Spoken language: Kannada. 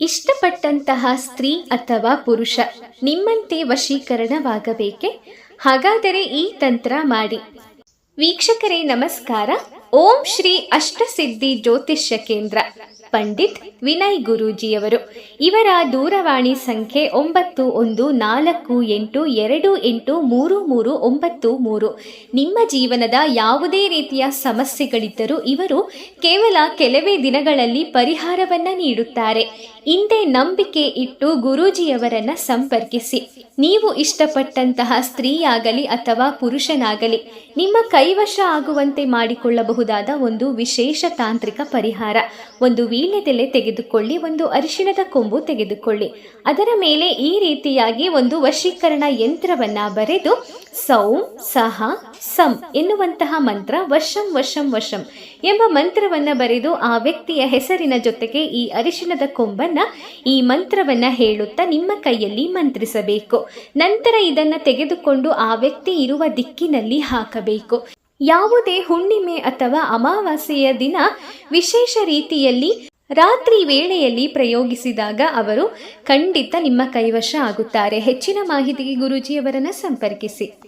ಇಷ್ಟಪಟ್ಟಂತಹ ಸ್ತ್ರೀ ಅಥವಾ ಪುರುಷ ನಿಮ್ಮಂತೆ ವಶೀಕರಣವಾಗಬೇಕೆ? ಹಾಗಾದರೆ ಈ ತಂತ್ರ ಮಾಡಿ. ವೀಕ್ಷಕರೇ, ನಮಸ್ಕಾರ. ಓಂ ಶ್ರೀ ಅಷ್ಟಸಿದ್ಧಿ ಜ್ಯೋತಿಷ್ಯ ಕೇಂದ್ರ. ಪಂಡಿತ್ ವಿನಯ್ ಗುರೂಜಿಯವರು. ಇವರ ದೂರವಾಣಿ ಸಂಖ್ಯೆ ಒಂಬತ್ತು ಒಂದು ನಾಲ್ಕು ಎಂಟು ಎರಡು ಎಂಟು ಮೂರು ಮೂರು ಒಂಬತ್ತು ಮೂರು. ನಿಮ್ಮ ಜೀವನದ ಯಾವುದೇ ರೀತಿಯ ಸಮಸ್ಯೆಗಳಿದ್ದರೂ ಇವರು ಕೇವಲ ಕೆಲವೇ ದಿನಗಳಲ್ಲಿ ಪರಿಹಾರವನ್ನ ನೀಡುತ್ತಾರೆ. ಹಿಂದೆ ನಂಬಿಕೆ ಇಟ್ಟು ಗುರೂಜಿಯವರನ್ನು ಸಂಪರ್ಕಿಸಿ. ನೀವು ಇಷ್ಟಪಟ್ಟಂತಹ ಸ್ತ್ರೀಯಾಗಲಿ ಅಥವಾ ಪುರುಷನಾಗಲಿ, ನಿಮ್ಮ ಕೈವಶ ಆಗುವಂತೆ ಮಾಡಿಕೊಳ್ಳಬಹುದಾದ ಒಂದು ವಿಶೇಷ ತಾಂತ್ರಿಕ ಪರಿಹಾರ, ಒಂದು ವೀಳ್ಯದೆಲೆ ತೆಗೆದುಕೊಳ್ಳಿ, ಒಂದು ಅರಿಶಿಣದ ಕೊಂಬು ತೆಗೆದುಕೊಳ್ಳಿ. ಅದರ ಮೇಲೆ ಈ ರೀತಿಯಾಗಿ ಒಂದು ವಶೀಕರಣ ಯಂತ್ರವನ್ನ ಬರೆದು, ಸೌಂ, ಸಹ, ಸಂ ಎನ್ನುವಂತಹ ಮಂತ್ರ ವಶಂ ವಶಂ ವಶಂ ಎಂಬ ಮಂತ್ರವನ್ನ ಬರೆದು ಆ ವ್ಯಕ್ತಿಯ ಹೆಸರಿನ ಜೊತೆಗೆ ಈ ಅರಿಶಿಣದ ಕೊಂಬನ್ನ ಈ ಮಂತ್ರವನ್ನ ಹೇಳುತ್ತಾ ನಿಮ್ಮ ಕೈಯಲ್ಲಿ ಮಂತ್ರಿಸಬೇಕು. ನಂತರ ಇದನ್ನ ತೆಗೆದುಕೊಂಡು ಆ ವ್ಯಕ್ತಿ ಇರುವ ದಿಕ್ಕಿನಲ್ಲಿ ಹಾಕಬೇಕು. ಯಾವುದೇ ಹುಣ್ಣಿಮೆ ಅಥವಾ ಅಮಾವಾಸ್ಯೆಯ ದಿನ ವಿಶೇಷ ರೀತಿಯಲ್ಲಿ ರಾತ್ರಿ ವೇಳೆಯಲ್ಲಿ ಪ್ರಯೋಗಿಸಿದಾಗ ಅವರು ಖಂಡಿತ ನಿಮ್ಮ ಕೈವಶ ಆಗುತ್ತಾರೆ. ಹೆಚ್ಚಿನ ಮಾಹಿತಿಗೆ ಗುರೂಜಿಯವರನ್ನು ಸಂಪರ್ಕಿಸಿ.